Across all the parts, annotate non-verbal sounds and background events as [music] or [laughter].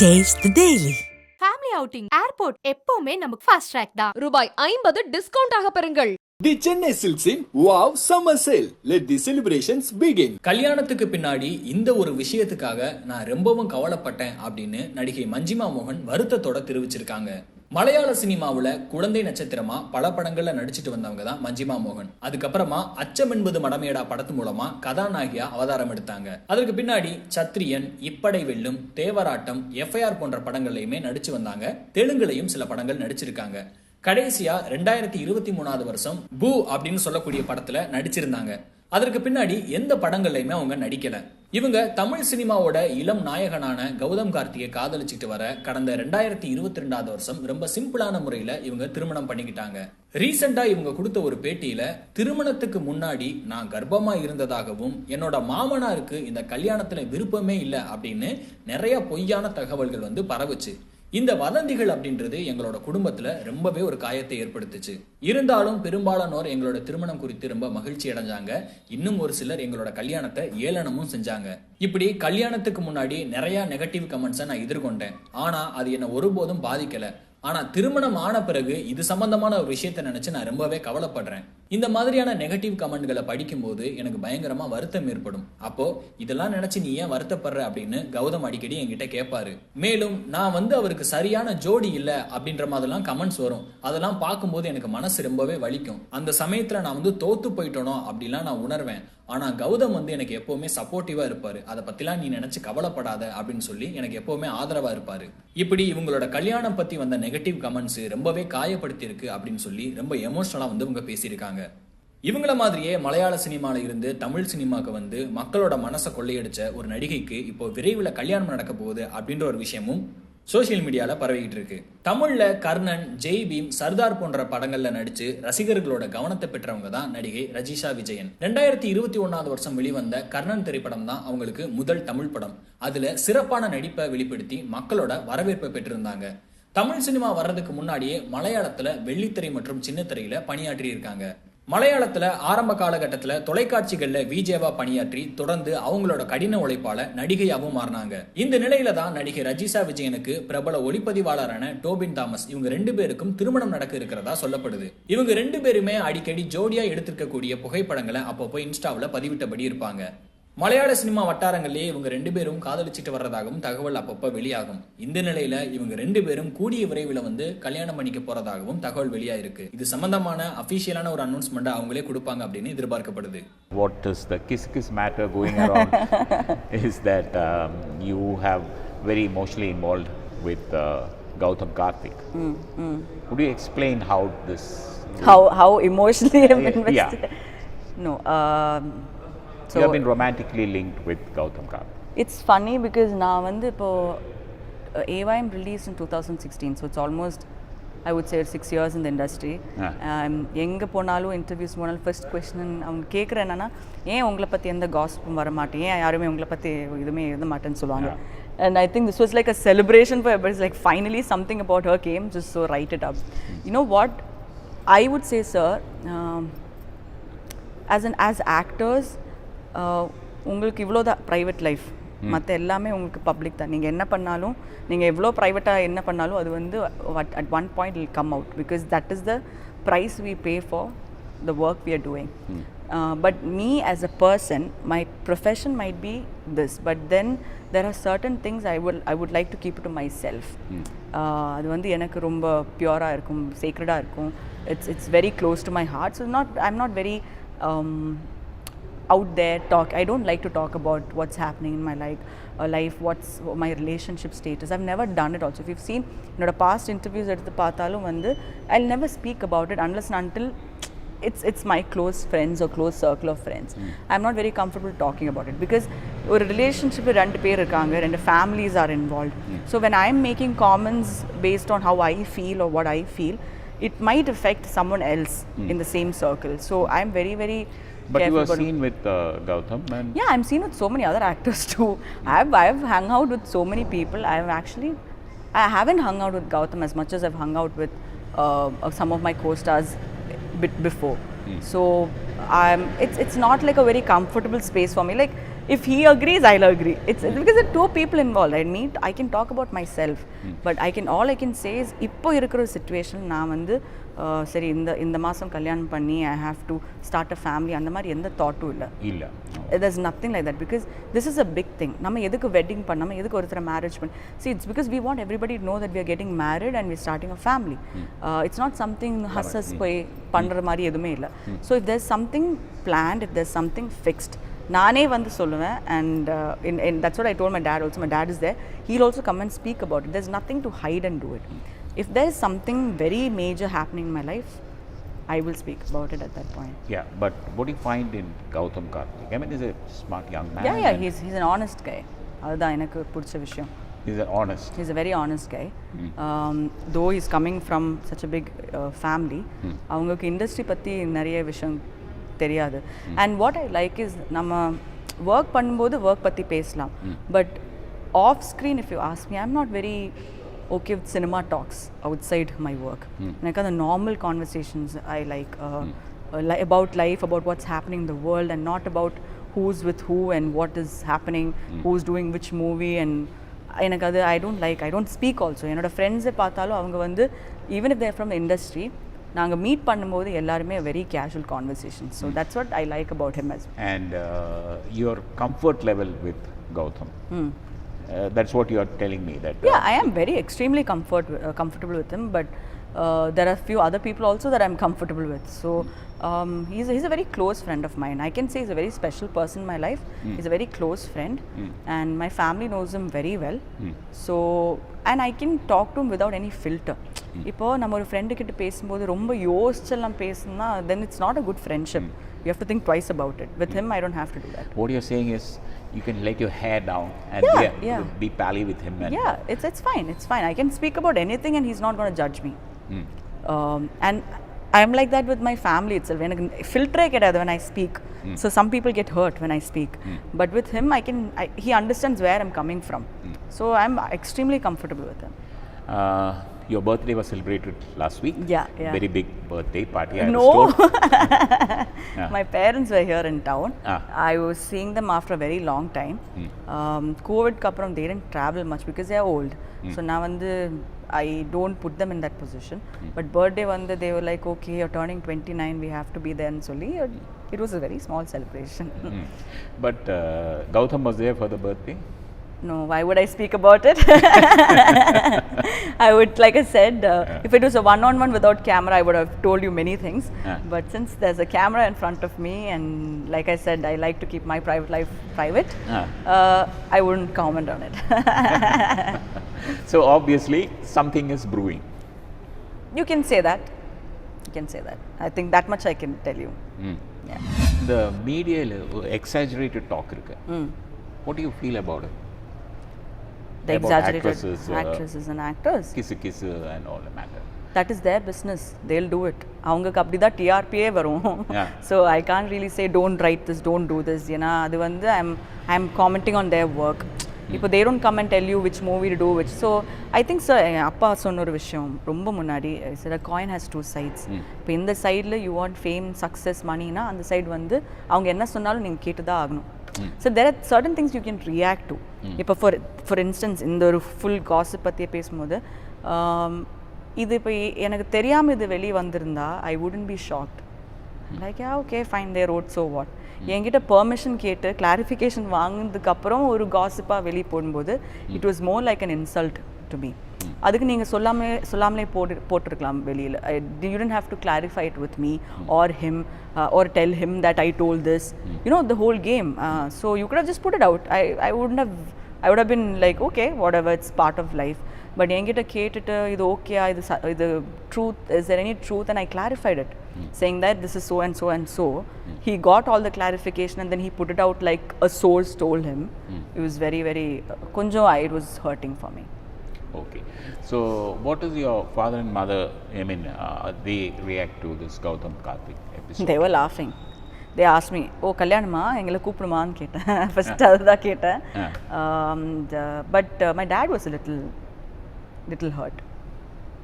Taste daily family outing airport எப்பவுமே நமக்கு fast track தான். ரூபாய் ஐம்பது டிஸ்கவுண்ட் ஆக பெறுங்கள். The Chennai சில்க்ஸின் wow summer sale let the celebrations begin கல்யாணத்துக்கு பின்னாடி இந்த ஒரு விஷயத்துக்காக நான் ரொம்பவும் கவலைப்பட்டேன் அப்படின்னு நடிகை மஞ்சிமா மோகன் வருத்தத்தோட தெரிவிச்சிருக்காங்க. மலையாள சினிமாவில் குழந்தை நட்சத்திரமா பல படங்கள்ல நடிச்சிட்டு வந்தவங்க தான் மஞ்சிமா மோகன். அதுக்கப்புறமா அச்சம் என்பது மடமேடா படத்து மூலமா கதாநாயகியா அவதாரம் எடுத்தாங்க. அதற்கு பின்னாடி சத்ரியன் இப்படை வெல்லும் தேவராட்டம் எஃப்ஐஆர் போன்ற படங்கள்லயுமே நடிச்சு வந்தாங்க. தெலுங்குலையும் சில படங்கள் நடிச்சிருக்காங்க. கடைசியா ரெண்டாயிரத்தி இருபத்தி மூணாவது வருஷம் பூ அப்படின்னு சொல்லக்கூடிய படத்துல நடிச்சிருந்தாங்க. அதற்கு பின்னாடி எந்த படங்கள்லையுமே அவங்க நடிக்கல. இவங்க தமிழ் சினிமாவோட இளம் நாயகனான கௌதம் கார்த்தியை காதலிச்சிட்டு வர கடந்த ரெண்டாயிரத்தி இருபத்தி ரெண்டாவது வருஷம் ரொம்ப சிம்பிளான முறையில இவங்க திருமணம் பண்ணிக்கிட்டாங்க. ரீசெண்டா இவங்க கொடுத்த ஒரு பேட்டியில திருமணத்துக்கு முன்னாடி நான் கர்ப்பமா இருந்ததாகவும் என்னோட மாமனாருக்கு இந்த கல்யாணத்துல விருப்பமே இல்லை அப்படின்னு நிறைய பொய்யான தகவல்கள் வந்து பரவுச்சு. இந்த வதந்திகள் அப்படின்றது எங்களோட குடும்பத்துல ரொம்பவே ஒரு காயத்தை ஏற்படுத்துச்சு. இருந்தாலும் பெரும்பாலானோர் எங்களோட திருமணம் குறித்து ரொம்ப மகிழ்ச்சி அடைஞ்சாங்க. இன்னும் ஒரு சிலர் எங்களோட கல்யாணத்தை ஏளனமும் செஞ்சாங்க. இப்படி கல்யாணத்துக்கு முன்னாடி நிறைய நெகட்டிவ் கமெண்ட்ஸை நான் எதிர்கொண்டேன். ஆனா அது என்னை ஒருபோதும் பாதிக்கல. ஆனால் திருமணம் ஆன பிறகு இது சம்பந்தமான ஒரு விஷயத்தை நினச்சி நான் ரொம்பவே கவலைப்படுறேன். இந்த மாதிரியான நெகட்டிவ் கமெண்ட்களை படிக்கும்போது எனக்கு பயங்கரமாக வருத்தம் ஏற்படும். அப்போ இதெல்லாம் நினச்சி நீ ஏன் வருத்தப்படுற? அப்படின்னு கௌதம் அடிக்கடி என்கிட்ட கேட்பாரு மேலும் நான் வந்து அவருக்கு சரியான ஜோடி இல்லை அப்படின்ற மாதிரிலாம் கமெண்ட்ஸ் வரும். அதெல்லாம் பார்க்கும்போது எனக்கு மனசு ரொம்பவே வலிக்கும். அந்த சமயத்தில் நான் வந்து தோத்து போயிட்டனோ அப்படிலாம் நான் உணர்வேன். ஆனால் கௌதம் வந்து எனக்கு எப்போவுமே சப்போர்ட்டிவாக இருப்பார். அதை பற்றிலாம் நீ நினச்சி கவலைப்படாத அப்படின்னு சொல்லி எனக்கு எப்போவுமே ஆதரவாக இருப்பார். இப்படி இவங்களோட கல்யாணம் பற்றி வந்த நெகட்டிவ் கமெண்ட்ஸ் ரொம்பவே காயப்படுத்தியிருக்கு அப்படின்னு சொல்லி ரொம்ப எமோஷ்னலாக வந்து இவங்க பேசியிருக்காங்க. இவங்கள மாதிரியே மலையாள சினிமாவில் இருந்து தமிழ் சினிமாவுக்கு வந்து மக்களோட மனசை கொள்ளையடிச்ச ஒரு நடிகைக்கு இப்போ விரைவில் கல்யாணம் நடக்க போகுது அப்படின்ற ஒரு விஷயமும் சோஷியல் மீடியாவில் பரவிக்கிட்டு இருக்கு. தமிழில் கர்ணன் ஜெய் பீம் சர்தார் போன்ற படங்களில் நடித்து ரசிகர்களோட கவனத்தை பெற்றவங்க தான் நடிகை ரஜிஷா விஜயன். ரெண்டாயிரத்தி இருபத்தி ஒன்னாவது வருஷம் வெளிவந்த கர்ணன் திரைப்படம் தான் அவங்களுக்கு முதல் தமிழ் படம். அதில் சிறப்பான நடிப்பை வெளிப்படுத்தி மக்களோட வரவேற்பை பெற்றிருந்தாங்க. தமிழ் சினிமா வர்றதுக்கு முன்னாடியே மலையாளத்துல வெள்ளித்திரை மற்றும் சின்னத்திரையில பணியாற்றி இருக்காங்க மலையாளத்தில் ஆரம்ப காலகட்டத்தில் தொலைக்காட்சிகளில் விஜேவா பணியாற்றி தொடர்ந்து அவங்களோட கடின உழைப்பால நடிகையாகவும் மாறினாங்க. இந்த நிலையில தான் நடிகை ரஜிசா விஜயனுக்கு பிரபல ஒளிப்பதிவாளரான டோபின் தாமஸ் இவங்க ரெண்டு பேருக்கும் திருமணம் நடக்க இருக்கிறதா சொல்லப்படுது. இவங்க ரெண்டு பேருமே அடிக்கடி ஜோடியா எடுத்திருக்கக்கூடிய புகைப்படங்களை அப்பப்போ இன்ஸ்டாவில் பதிவிட்டபடி இருப்பாங்க. மலையாள சினிமா வட்டாரங்களிலேயே இவங்க ரெண்டு பேரும் காதலிச்சிட்டு வர்றதாகவும் தகவல் அப்பப்போ வெளியாகும். இந்த நிலையில இவங்க ரெண்டு பேரும் கூடிய விரைவில் வந்து கல்யாணம் பண்ணிக்க போறதாகவும் தகவல் வெளியாயிருக்கு. இது சம்பந்தமான அபிஷியலான ஒரு அனௌன்ஸ்மெண்ட் அவங்களே கொடுப்பாங்க அப்படின்னு எதிர்பார்க்கப்படுது. What is the kiss kiss matter going around? [laughs] Is that um, you have very emotionally involved with uh, Gautam Karthik. Would you explain how this? how how emotionally I'm Yeah, [laughs] um, have been romantically linked with Gautam Karthik. it's funny because நான் வந்து இப்போ ஏவாயம் release in two thousand sixteen so it's almost I would say six years இந்த industry Ah. எங்கே போனாலும் interviews போனாலும் first question அவங்க கேட்குற என்னன்னா ஏன் உங்களை பற்றி எந்த காஸ்ப்பும் வர மாட்டேன் ஏன் யாருமே உங்களை பற்றி எதுவுமே எழுத மாட்டேன்னு சொல்லுவாங்க And I think this was like a celebration for everybody. It's like finally something about her came, just so write it up. You know what? I would say, sir, um, as உங்களுக்கு இவ்வளோ தான் private life மற்ற எல்லாமே உங்களுக்கு public தான். நீங்கள் என்ன பண்ணாலும் நீங்கள் எவ்வளோ ப்ரைவேட்டாக என்ன பண்ணாலும் அது வந்து at one point will come out because that is the price we pay for the work we are doing. Uh, but me as a person, my profession might be this, but then there are certain things I will I would like to keep it to myself. Uh, அது வந்து எனக்கு ரொம்ப பியூராக இருக்கும் சீக்ரெட்டாக இருக்கும். It's it's very close to my heart so not I am not very out there talk i don't like to talk about what's happening in my life uh, life what's my relationship status i've never done it also if you've seen என்னோட past interviews எடுத்து பார்த்தாலும் வந்து i'll never speak about it unless and until it's it's my close friends or close circle of friends i'm not very comfortable talking about it because ஒரு relationship ரெண்டு பேர் இருக்காங்க ரெண்டு families are involved so when i'm making comments based on how i feel or what i feel it might affect someone else in the same circle so i'm very very But you about- seen with uh, Gautam, and yeah, I'm seen with so many other actors [laughs] too. I've I've hung out with so many people. I've actually I haven't hung out with Gautam as much as I've hung out with uh, uh, some of my co-stars bit before. So I'm, it's, it's not like a very comfortable space for me. Like, if he agrees, I'll agree. It's, it's because there are two people involved. I mean, I can talk about myself, but I can, all I can say is, இப்போ இருக்கிற situation நான் வந்து uh, சரி இந்த இந்த மாதம் கல்யாணம் பண்ணி I have to start a family அந்த மாதிரி எந்த தாட்டும் இல்லை இல்ல there's nothing like that because this is a big thing நம்ம எதுக்கு வெட்டிங் பண்ணாமல் எதுக்கு ஒருத்தரை மேரேஜ் பண்ணி see it's because we want everybody to know that we are getting married and we're starting a family uh, it's not something ஹஸ்ஸஸ் போய் பண்ணுற மாதிரி எதுவுமே இல்லை so if there's something planned if there's something fixed நானே வந்து சொல்லுவேன் and in in that's what I told my dad also my dad is there he'll also come and speak about it there's nothing to hide and do it if there's something very major happening in my life I will speak about it at that point Yeah, but what do you find in Gautam Karthik? I mean, he's a smart young man. yeah yeah he's he's an honest guy அதுதான் எனக்கு பிடிச்ச விஷயம் honest. He's a very honest guy. Um, though he's coming from such a big uh, family, அவங்களுக்கு industry பற்றி நிறைய விஷயம் தெரியாது. And what I like is நம்ம ஒர்க் பண்ணும்போது ஒர்க் பற்றி பேசலாம். But off screen if you ask me I'm not very okay with cinema talks outside my. Work எனக்கு அந்த normal conversations I like about life, about what's happening in the world, and not about who's with who and what is happening, who's doing which movie and எனக்கு அது I don't like I don't speak also என்னோட ஃப்ரெண்ட்ஸை பார்த்தாலும் அவங்க வந்து even if they're from industry நாங்கள் meet பண்ணும்போது எல்லாருமே very casual conversation so that's what I like about him as And uh, your comfort level with Gautam. Uh, that's what you are telling me. That uh, Yeah, I am very extremely comfort uh, comfortable with him, but uh, there are few other people also that I'm comfortable with. So um, he's he's a very close friend of mine. I can say he's a very special person in my life. He's a very close friend, and my family knows him very well. So and I can talk to him without any filter. இப்போ நம்ம ஒரு friend கிட்ட பேசும்போது ரொம்ப யோசிச்செல்லாம் பேசுனா then it's not a good friendship. You have to think twice about it. With him, I don't have to do that. what you're saying is you can let your hair down and Yeah, be, yeah. be pally with him. And Yeah, it's it's fine. It's fine. I can speak about anything, and he's not going to judge me. Um, and I'm like that with my family itself. When filter கிடையாது when I speak. So some people get hurt when I speak. But with him, I can. I, he understands where I'm coming from. So I'm extremely comfortable with him. Uh, your birthday was celebrated last week. Yeah, yeah. Very big birthday party. I No. understood. My parents were here in town. Ah. I was seeing them after a very long time. Um, COVID they didn't travel much because they are old. So நான் வந்து I don't put them in that position. Mm. But birthday one day they were like, okay, you're turning 29, we have to be there in Soli. Uh, it was a very small celebration. mm. But uh, Gautam was there for the birthday? no, why would I speak about it? [laughs] I would, like I said, uh, yeah. if it was a one on one without camera, I would have told you many things. Yeah. But since there's a camera in front of me, and like I said, I like to keep my private life private, yeah. uh, I wouldn't comment on it. [laughs] so, obviously, something is brewing. You can say that. You can say that. I think that much I can tell you. Mm. The media uh, exaggerated talk. Mm. What do you feel about it? The About exaggerated actresses, uh, actresses and actors. Kissu kissu and all the matter. That is their business they'll do it அவங்களுக்கு அப்படி தான் டிஆர்பியே வரும். So I can't really say don't write this don't do this ஏன்னா அது வந்து I'm I am commenting on their work இப்போ they don't come and tell you which movie to which so I think sir அப்பா சொன்ன ஒரு விஷயம் ரொம்ப முன்னாடி sir coin has two sides இப்போ இந்த சைடில் யூ வாண்ட் ஃபேம் சக்ஸஸ் மணினா அந்த சைடு வந்து அவங்க என்ன சொன்னாலும் நீங்கள் கேட்டு தான் ஆகணும். So there are certain things you can react to இப்போ ஃபார் ஃபார் இன்ஸ்டன்ஸ் இந்த ஒரு ஃபுல் காசிப் பற்றியே பேசும்போது um, இது இப்போ எனக்கு தெரியாமல் இது வெளியே வந்திருந்தா I wouldn't be shocked like yeah okay fine they wrote so what என்கிட்ட பெர்மிஷன் கேட்டு கிளாரிஃபிகேஷன் வாங்கினதுக்கப்புறம் ஒரு காசிப்பாக வெளியே போடும்போது it was more like an insult to me அதுக்கு நீங்கள் சொல்லாமே சொல்லாமலே போட்டு போட்டிருக்கலாம் வெளியில் you didn't have to clarify it with me or him or tell him that I told this you know the whole game so you could have just put it out I I would have I would have been like okay whatever it's part of life but என்கிட்ட கேட்டுட்டு இது ஓகேயா இது ச- இது truth is there any truth and I clarified it saying that this is so and so and so he got all the clarification and then he put it out like a source told him it was very very கொஞ்சம் it was hurting for me Okay. So what is your father and mother, I mean, uh, they react to this Gautam Karthik episode? they were laughing they asked me ஓ கல்யாணமா எங்களை கூப்பிடுமான்னு கேட்டேன் first அதுதான் கேட்டேன் but my dad was little little hurt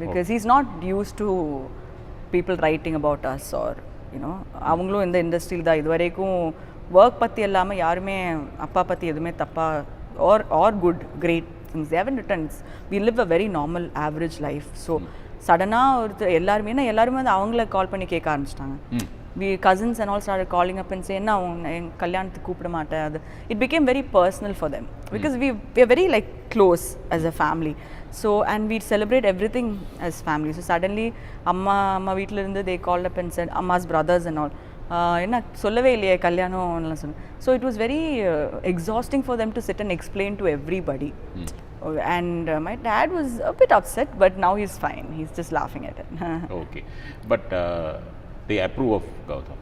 because he's not used to people writing about us or you know அவங்களும் இந்த இண்டஸ்ட்ரியில் தான் இது வரைக்கும் ஒர்க் பற்றி இல்லாமல் யாருமே அப்பா பற்றி எதுவுமே தப்பாக or or good great things haven't written we live a very normal average life so சடனாக ஒருத்தர் எல்லாருமே ஏன்னா எல்லாருமே வந்து அவங்கள கால் பண்ணி கேட்க ஆரம்பிச்சிட்டாங்க. We cousins and all start calling up and என்ன அவங்க என் கல்யாணத்துக்கு கூப்பிட மாட்டேன்? அது it became very personal for them because we we very like close as a family so and we celebrate everything as family so suddenly அம்மா அம்மா வீட்டில் இருந்து they call up and said அம்மாஸ் brothers and all என்ன சொல்லவே இல்லையே கல்யாணம்லாம் சொன்னேன் so it was very exhausting for them to sit and explain to everybody and uh, my dad was a bit upset but now he's fine he's just laughing at it Okay. But uh, they approve of Gautam.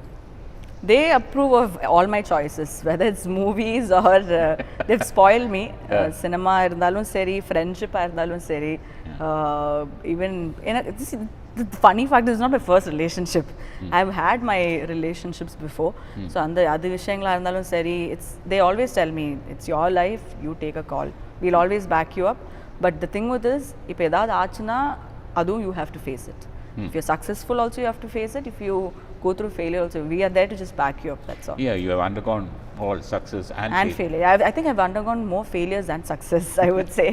They approve of all my choices whether it's movies or uh, they've spoiled me uh, cinema இருந்தாலும் சரி ஃப்ரெண்ட்ஷிப்பாக இருந்தாலும் சரி uh, even எனக்கு this, the funny fact is not my first relationship I've had my relationships before so அந்த அது விஷயங்களா இருந்தாலும் சரி it's they always tell me it's your life you take a call we'll always back you up but the thing with this இப்போ ஏதாவது ஆச்சுன்னா அதுவும் you have to face it if you're successful also you have to face it if you go through failure also we are there to just back you up that's all Yeah, you have undergone all success and, and fail- failure I, I think i've undergone more failures than success i would say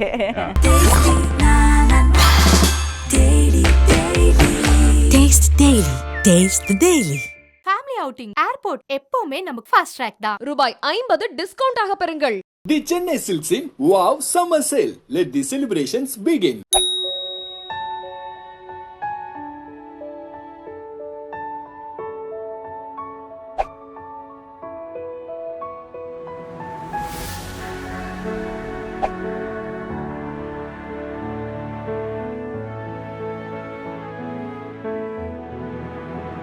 Taste Daily. Taste the Daily. Family outing airport எப்பவுமே நமக்கு fast track தான் ரூபாய் ஐம்பது discount ஆக பெறுங்கள் The Chennai Silks in Wow Summer Sale. Let the celebrations begin.